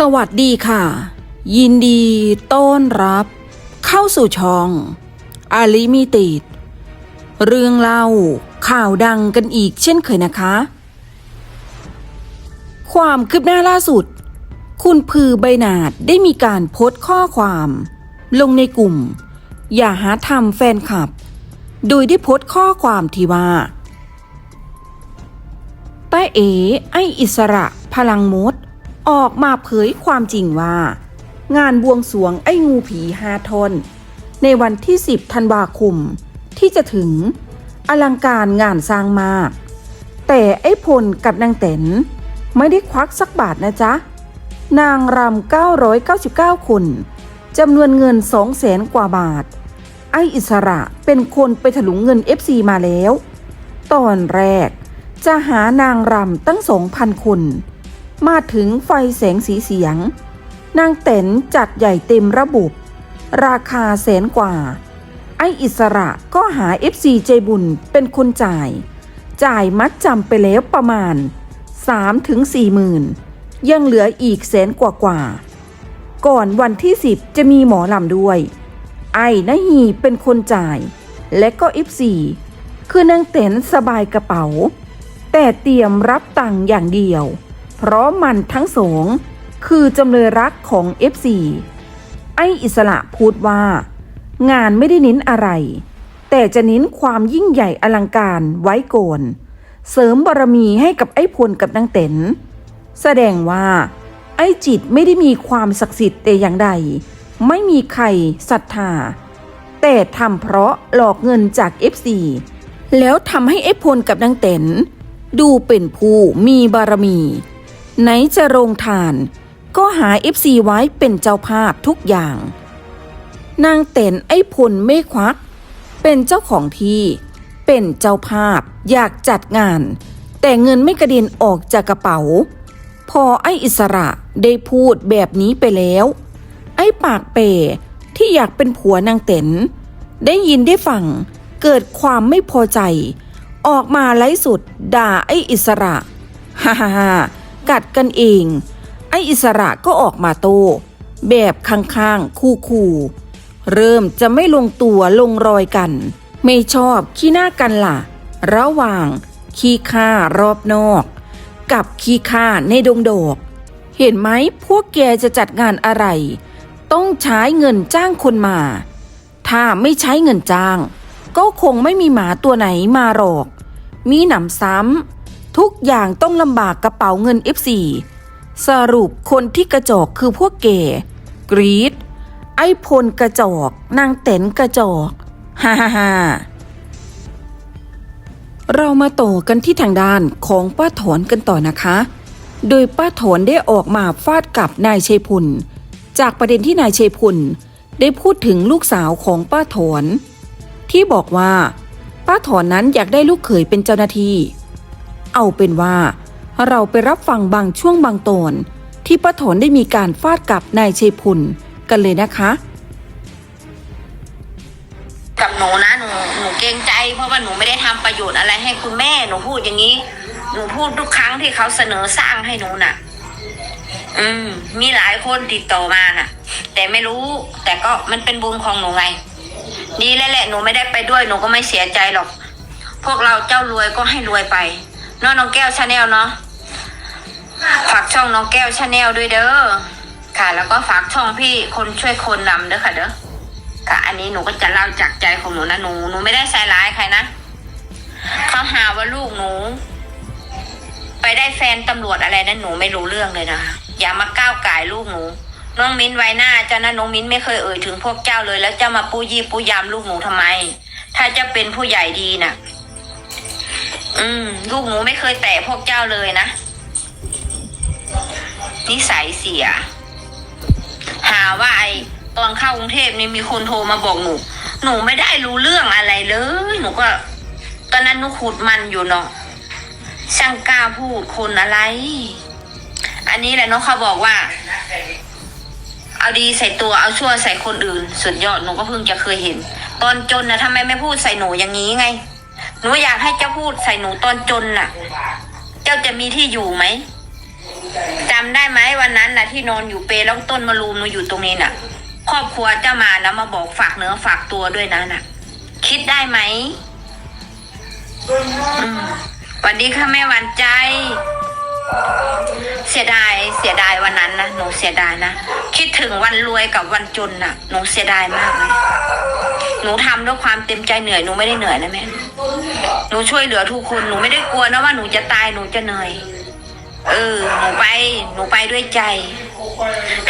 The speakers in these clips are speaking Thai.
สวัสดีค่ะ ยินดีต้อนรับ เข้าสู่ช่องอาลิมิติดเรื่องเล่าข่าวดังกันอีกเช่นเคยนะคะ ความคืบหน้าล่าสุด คุณพือใบนาดได้มีการโพสต์ข้อความ ลงในกลุ่ม อย่าหาทำแฟนคลับ โดยได้โพสต์ข้อความที่ว่าป้าเอ๋ไออิสระพลังมด ออกมาเผยความจริงว่า งานบวงสวงไอ้งูผีฮาทน ในวันที่ 10 ธันวาคม ที่จะถึงอลังการงานสร้างมาก แต่ไอ้พลกับนางเต๋นไม่ได้ควักสักบาทนะจ๊ะ นางรำ999 คนจำนวนเงิน2แสนกว่าบาท ไอ้อิสระเป็นคนไปถลุงเงิน FC มาแล้ว ตอนแรกจะหานางรำตั้งสองพันคน มาถึงไฟแสงสีเสียง นางเต๋นจัดใหญ่เต็มระบบ ราคาแสนกว่า ไออิสระก็หา FC ใจบุญเป็นคนจ่าย จ่ายมัดจำไปแล้วประมาณ 3-4ถึง4หมื่นยังเหลืออีกแสนกว่ากว่า ก่อนวันที่ 10 จะมีหมอลำด้วย ไอ้นหีเป็นคนจ่าย และก็ F4 คือนางเต๋นสบายกระเป๋า แต่เตรียมรับตังค์อย่างเดียว เพราะมันทั้งสองคือจำเลยรักของ F4 ไอ้อิสระพูดว่า งานไม่ได้เน้นอะไร แต่จะเน้นความยิ่งใหญ่อลังการไว้ก่อนเสริมบารมีให้กับไอ้พลกับนางเต๋นแสดงว่า ไอ้จิตไม่ได้มีความศักดิ์สิทธิ์แต่อย่างใด ไม่มีใครศรัทธา แต่ทำเพราะหลอกเงินจาก F4 แล้วทำให้ไอ้พลกับนางเต๋นดูเป็นผู้มีบารมี ไหนจะโรงทาน ก็หา F4 ไว้เป็นเจ้าภาพทุกอย่าง นางเต๋นไอ้พลไม่ควัก เป็นเจ้าของที่ เป็นเจ้าภาพอยากจัดงาน แต่เงินไม่กระเด็นออกจากกระเป๋า พอไอ้อิสระได้พูดแบบนี้ไปแล้ว ไอ้ปากเป๋ที่อยากเป็นผัวนางเต๋นได้ยินได้ฟังเกิดความไม่พอใจ ออกมาไล่สุดด่าไอ้อิสระฮ่าฮ่า กัดกันเอง ไอ้อิสระก็ออกมาโต้แบบข้างๆ คู่ๆ เริ่มจะไม่ลงตัวลงรอยกัน ไม่ชอบขี้หน้ากันล่ะ ระหว่างขี้ข้ารอบนอก กับขี้ข้าในดงดอก เห็นไหมพวกแกจะจัดงานอะไร ต้องใช้เงินจ้างคนมา ถ้าไม่ใช้เงินจ้าง ก็คงไม่มีหมาตัวไหนมาหรอก มีหนำซ้ำ ทุกอย่างต้องลำบากกระเป๋าเงิน F4 สรุปคนที่กระจอกคือพวกแกกรีดไอ้พลกระจอก นางเต๋นกระจอกฮ่าฮ่าฮ่าเรามาต่อกันที่ทางด้านของป้าถอนกันต่อนะคะ โดยป้าถอนได้ออกมาฟาดกับนายชัยพล จากประเด็นที่นายชัยพลได้พูดถึงลูกสาวของป้าถอน ที่บอกว่า ป้าถอนนั้นอยากได้ลูกเขยเป็นเจ้าหน้าที่ เอาเป็นว่า เราไปรับฟังบางช่วงบางตอนที่ป้าถอนได้มีการฟาดกับนายชัยพุลกันเลยนะคะกับหนูนะหนูหนูเกรงใจ เพราะว่าหนูไม่ได้ทำประโยชน์อะไรให้คุณแม่หนูพูดอย่างนี้ หนูพูดทุกครั้งที่เขาเสนอสร้างให้หนูน่ะ อืม มีหลายคนติดต่อมาน่ะ แต่ไม่รู้ แต่ก็มันเป็นบุญของหนูไงดีแล้วแหละหนูไม่ได้ไปด้วยหนูก็ไม่เสียใจหรอก พวกเราเจ้ารวยก็ให้รวยไป น้องน้องแก้วชาแนลเนาะฝากช่องน้องแก้วชาแนลด้วยเด้อค่ะ แล้วก็ฝากช่องพี่คนช่วยคนนำเด้อค่ะเด้อค่ะ อันนี้หนูก็จะเล่าจากใจของหนูนะหนูหนูไม่ได้ใส่ร้ายใครนะเขาหาว่าลูกหนู ไปได้แฟนตำรวจอะไรนั้นหนูไม่รู้เรื่องเลยนะอย่ามาก้าวไก่ลูกหนูน้องมิ้นไว้หน้าเจ้านะน้องมิ้นไม่เคยเอ่ยถึงพวกเจ้าเลย แล้วเจ้ามาปูยี่ปูยามลูกหนูทำไม ถ้าจะเป็นผู้ใหญ่ดีน่ะ อืม ลูกหนูไม่เคยแตะพวกเจ้าเลยนะ นิสัยเสีย หาว่าไอตอนเข้ากรุงเทพนี่มีคนโทรมาบอกหนู หนูไม่ได้รู้เรื่องอะไรเลย หนูก็ ตอนนั้นหนูขุดมันอยู่เนาะ ช่างกล้าพูดคนอะไร อันนี้แหละเนาะเขาบอกว่า เอาดีใส่ตัวเอาชั่วใส่คนอื่น สุดยอดหนูก็เพิ่งจะเคยเห็น ตอนจนนะทำไมไม่พูดใส่หนูอย่างนี้ไง หนูอยากให้เจ้าพูดใส่หนูตอนจนน่ะ เจ้าจะมีที่อยู่ไหมจำได้ไหมวันนั้นน่ะที่นอนอยู่เปรแล้วต้นมะรูมหนูอยู่ตรงนี้น่ะ ครอบครัวเจ้ามานะมาบอกฝากเนื้อฝากตัวด้วยนะน่ะ คิดได้ไหมอืมสวัสดีค่ะแม่หวานใจ เสียดายเสียดายวันนั้นนะหนูเสียดายนะคิดถึงวันรวยกับวันจนน่ะหนูเสียดายมากเลยหนูทำด้วยความเต็มใจเหนื่อยหนูไม่ได้เหนื่อยนะแม่หนูช่วยเหลือทุกคนหนูไม่ได้กลัวนะว่าหนูจะตายหนูจะเหนื่อยเออหนูไปหนูไปด้วยใจ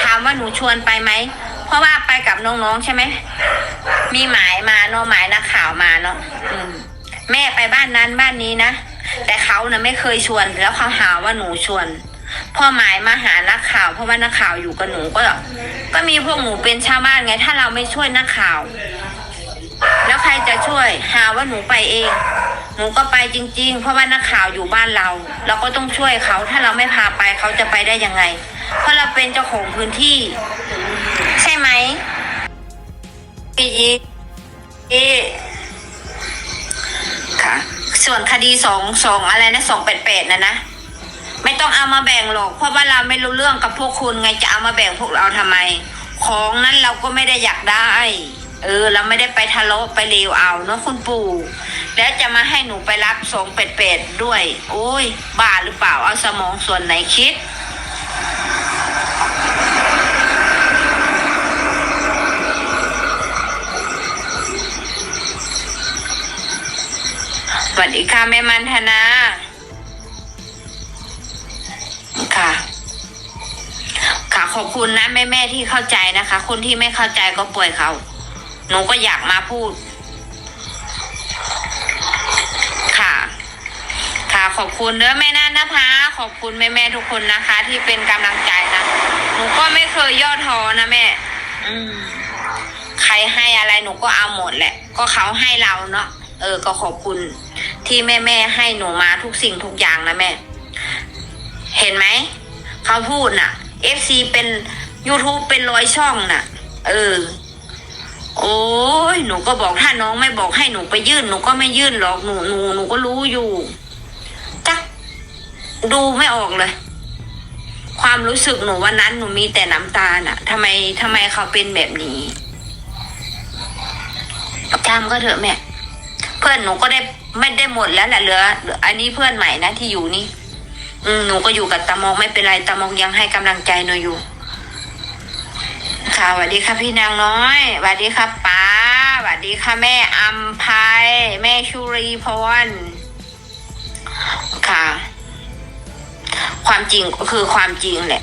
ถามว่าหนูชวนไปไหมเพราะว่าไปกับน้องๆใช่ไหมมีหมายมาเนาะหมายนักข่าวมาเนาะแม่ไปบ้านนั้นบ้านนี้นะ แต่เขาเนะ่ะไม่เคยชวน แล้วเขาหาว่าหนูชวน พ่อหมายมาหานักข่าว เพราะว่านักข่าวอยู่กับหนูก็ ก็มีพวกหนูเป็นชาวบ้านไง ถ้าเราไม่ช่วยนักข่าว แล้วใครจะช่วย หาว่าหนูไปเอง หนูก็ไปจริง ๆ เพราะว่านักข่าวอยู่บ้านเรา เราก็ต้องช่วยเขา ถ้าเราไม่พาไปเขาจะไปได้ยังไง เพราะเราเป็นเจ้าของพื้นที่ ใช่ไหมอี ส่วนคดีสองสองอะไรนะสองแปดแปดนะนะ ไม่ต้องเอามาแบ่งหรอก เพราะว่าเราไม่รู้เรื่องกับพวกคุณไงจะเอามาแบ่งพวกเราทำไม ของนั้นเราก็ไม่ได้อยากได้ เออ เราไม่ได้ไปทะเลาะไปเลวเอาเนาะคุณปู่ แล้วจะมาให้หนูไปรับสองเป็ดเป็ดๆด้วย โอ้ยบ้าหรือเปล่าเอาสมองส่วนไหนคิด วัสดีค่ะแม่มันธนา ค่ะ ค่ะขอบคุณนะแม่แม่ที่เข้าใจนะคะ คนที่ไม่เข้าใจก็ปล่อยเขา หนูก็อยากมาพูด ค่ะ ค่ะขอบคุณเด้อแม่นันนะคะ ขอบคุณแม่แม่ทุกคนนะคะ ที่เป็นกำลังใจนะ หนูก็ไม่เคยย่อท้อนะแม่ อืมใครให้อะไรหนูก็เอาหมดแหละ ก็เขาให้เราเนาะ เออ ก็ขอบคุณที่แม่แม่ให้หนูมาทุกสิ่งทุกอย่างนะแม่ เห็นไหมเขาพูดน่ะ FC เป็น YouTube เป็นร้อยช่องน่ะ เออ โอ้ยหนูก็บอกถ้าน้องไม่บอกให้หนูไปยื่นหนูก็ไม่ยื่นหรอกหนูหนูหนูก็รู้อยู่จักดูไม่ออกเลย ความรู้สึกหนูวันนั้นหนูมีแต่น้ำตาน่ะทำไมทำไมเขาเป็นแบบนี้จำก็เถอะแม่ พื่อนหนูก็ได้ไม่ได้หมดแล้วแหละเหลือ อันนี้เพื่อนใหม่นะที่อยู่นี่ อืมหนูก็อยู่กับตามองไม่เป็นไรตามองยังให้กำลังใจหนูอยู่ ค่ะสวัสดีค่ะพี่นางน้อยสวัสดีค่ะป้าสวัสดีค่ะแม่อัมภัยแม่ชุรีพรค่ะ ความจริงก็คือความจริงแหละ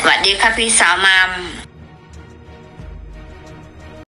สวัสดีค่ะพี่สาวมาม